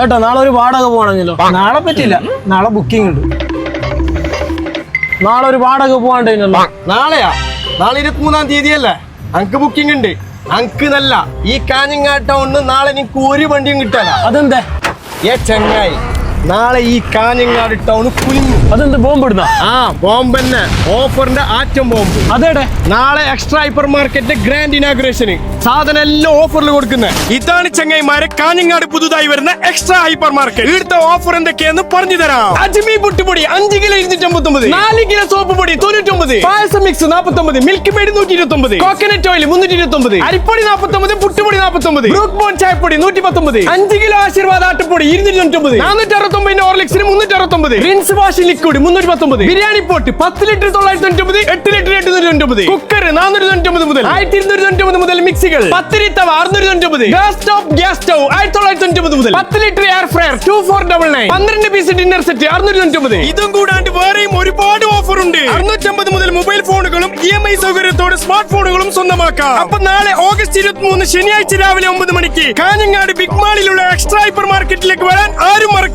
ഏട്ടാ നാളെ ഒരു വാടക പോകണമെങ്കിലോ നാളെ പറ്റില്ല നാളെ ബുക്കിംഗ് ഉണ്ട്. നാളെ ഒരു വാടക പോവാണ്ടോ നാളെയാ? നാളെ ഇരുപത്തിമൂന്നാം തീയതി അല്ലേ അങ്ങക്ക് ബുക്കിംഗ് ഉണ്ട്. അങ്ക് നല്ല ഈ കാഞ്ഞങ്ങാട് ഒന്ന് നാളെ നിനക്ക് ഒരു വണ്ടിയും കിട്ടാല അതെന്താ? ഏ ചെങ്ങായി. നാളെ ഈ കാഞ്ഞങ്ങാട് ടൗൺ കുലിഞ്ഞു അതെന്ത് ബോംബ് ഇടുന്ന? ആ ബോംബ് തന്നെ. ഓഫറിന്റെ ആറ്റം ബോംബ്. അതേടെ? നാളെ എക്സ്ട്രാ ഹൈപ്പർ മാർക്കറ്റ് ഗ്രാൻഡ് ഇനാഗ്രേഷന് സാധനം എല്ലാം ഓഫറിൽ കൊടുക്കുന്നത് ഇതാണ് ചങ്ങായിമാരെ കാഞ്ഞങ്ങാട് പുതുതായി വരുന്ന എക്സ്ട്രാ ഹൈപ്പർ മാർക്കറ്റ് ഇവിടുത്തെ ഓഫർ എന്തൊക്കെയെന്ന് പറഞ്ഞു തരാം. അജ്മി പുട്ടുപൊടി അഞ്ച് കിലോ ഇരുന്നൂറ്റി അമ്പത്തൊമ്പത് നാല് കിലോ സോപ്പ് പൊടി തൊണ്ണൂറ്റൊമ്പത്. പായസം മിക്സ് നാപ്പത്തൊമ്പത്. മിൽക്ക് മെയ്ഡ് നൂറ്റി ഇരുപത്തൊമ്പത് കോക്കനട്ട് ഓയിൽ മുന്നൂറ്റി ഇരുപത്തൊമ്പത് അരിപ്പൊടി നാപ്പത്തൊമ്പത് പുട്ടുപൊടി നാപ്പത്തൊമ്പത്. ബ്രൂക്ക് ബോൺ ചായപ്പൊടി നൂറ്റി പത്തൊമ്പത് അഞ്ച് കിലോ ആശീർവാദ ആട്ടുപൊടി ഇരുന്നൂറ്റി തൊണ്ണൂറ്റൊമ്പത് നാനൂറ്റി അറുപത്തൊമ്പതിന്റെ ഓർലിക്സിന് മുന്നൂറ്റി അറുപത്തൊമ്പത് റിൻസ് വാഷ് ലിക്വിഡ് മുന്നൂറ്റി പത്തൊമ്പത് ബിരിയാണി പോട്ട് പത്ത് ലിറ്റർ തൊള്ളായിരത്തി എട്ട് ലിറ്റർ കുക്കർ നാനൂറ്റി തൊണ്ണൂറ്റൊമ്പത് മുതൽ. ആയിരത്തി ഇരുന്നൂറ്റി തൊണ്ണൂറ്റൊമ്പത് മുതൽ മിക്സികൾ. പത്തിരി തവ അറുന്നൂറ്റി തൊണ്ണൂറ്റൊമ്പത് ഗ്യാസ് സ്റ്റോപ്പ് ഗ്യാസ് സ്റ്റവ് ആയിരത്തി തൊള്ളായിരത്തി മുതൽ. പത്ത് litre air fryer two four double nine പന്ത്രണ്ട് പീസ് ഡിന്നർ സെറ്റ് അറുന്നൂറ്റി ഇതും കൂടാണ്ട് വേറെയും ഒരുപാട് ഓഫർ ഉണ്ട്. അറുന്നൂറ്റമ്പത് മുതൽ മൊബൈൽ ഫോണുകളും ഇ എം ഐ സൗകര്യത്തോടെ സ്മാർട്ട് ഫോണുകളും സ്വന്തമാക്കാം. അപ്പൊ നാളെ ഓഗസ്റ്റ് ഇരുപത്തി മൂന്ന് ശനിയാഴ്ച രാവിലെ ഒമ്പത് മണിക്ക് കാഞ്ഞങ്ങാട് ബിഗ് മാളിലുള്ള എക്സ്ട്രാ ഹൈപ്പർ മാർക്കറ്റിലേക്ക് വരാൻ ആരും മറക്കരുത്.